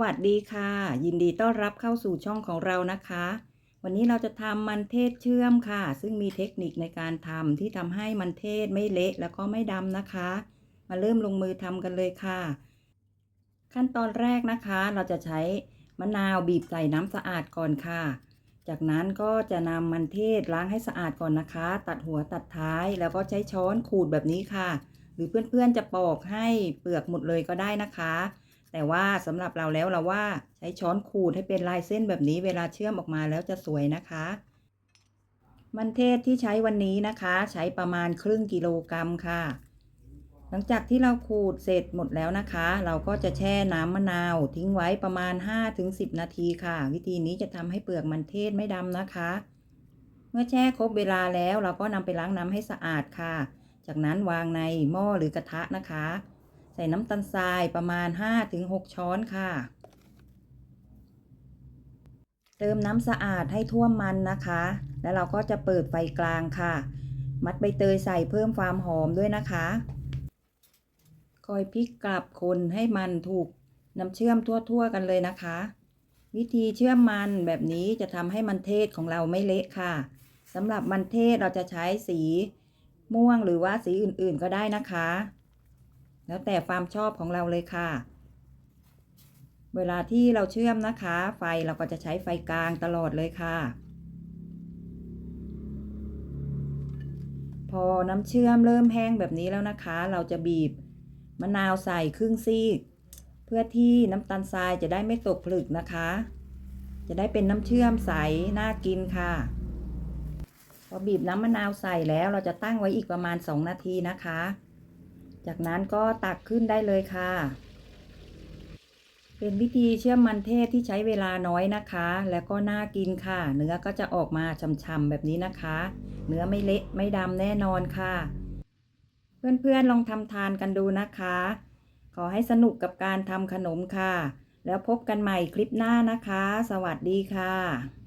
วัสดีค่ะ ยินดีต้อนรับเข้าสู่ช่องของเรานะคะ วันนี้เราจะทำมันเทศเชื่อมค่ะ ซึ่งมีเทคนิคในการทำที่ทำให้มันเทศไม่เละแล้วก็ไม่ดำนะคะ มาเริ่มลงมือทำกันเลยค่ะ ขั้นตอนแรกนะคะเราจะใช้มะนาวบีบใส่น้ำสะอาดก่อนค่ะ จากนั้นก็จะนำมันเทศล้างให้สะอาดก่อนนะคะ ตัดหัวตัดท้ายแล้วก็ใช้ช้อนขูดแบบนี้ค่ะ หรือเพื่อนๆจะปอกให้เปลือกหมดเลยก็ได้นะคะ แต่ว่าสำหรับเราแล้วเราว่าใช้ช้อนขูดให้เป็นลายเส้นแบบนี้เวลาเชื่อมออกมาแล้วจะสวยนะคะ มันเทศที่ใช้วันนี้นะคะ ใช้ประมาณครึ่งกิโลกรัมค่ะ หลังจากที่เราขูดเสร็จหมดแล้วนะคะ เราก็จะแช่น้ำมะนาว ทิ้งไว้ประมาณ 5-10 นาทีค่ะ วิธีนี้จะทำให้เปลือกมันเทศไม่ดำนะคะ เมื่อแช่ครบเวลาแล้วเราก็นำไปล้างน้ำให้สะอาดค่ะ จากนั้นวางในหม้อหรือกระทะนะคะ ใส่น้ำตาลทรายประมาณ 5-6 ช้อนค่ะ เติมน้ำสะอาดให้ท่วมมันนะคะ แล้วเราก็จะเปิดไฟกลางค่ะ มัดใบเตยใส่เพิ่มความหอมด้วยนะคะ คอยพลิกกลับคนให้มันถูกน้ำเชื่อมทั่วๆกันเลยนะคะ วิธีเชื่อมมันแบบนี้จะทำให้มันเทศของเราไม่เละค่ะสำหรับมันเทศเราจะใช้สีม่วงหรือว่าสีอื่นๆก็ได้นะคะ แล้วแต่ความชอบของเราเลยค่ะ เวลาที่เราเชื่อมนะคะ ไฟเราก็จะใช้ไฟกลางตลอดเลยค่ะ พอน้ำเชื่อมเริ่มแห้งแบบนี้แล้วนะคะ เราจะบีบมะนาวใส่ครึ่งซีก เพื่อที่น้ำตาลทรายจะได้ไม่ตกผลึกนะคะ จะได้เป็นน้ำเชื่อมใสน่ากินค่ะพอบีบน้ำมะนาวใส่แล้วเราจะตั้งไว้อีกประมาณ 2 นาทีนะคะ จากนั้นก็ตักขึ้นได้เลยค่ะ เป็นวิธีเชื่อมมันเทศที่ใช้เวลาน้อยนะคะ แล้วก็น่ากินค่ะ เนื้อก็จะออกมาช่ำๆแบบนี้นะคะ เนื้อไม่เละไม่ดำแน่นอนค่ะ เพื่อนๆลองทำทานกันดูนะคะ ขอให้สนุกกับการทำขนมค่ะ แล้วพบกันใหม่คลิปหน้านะคะ สวัสดีค่ะ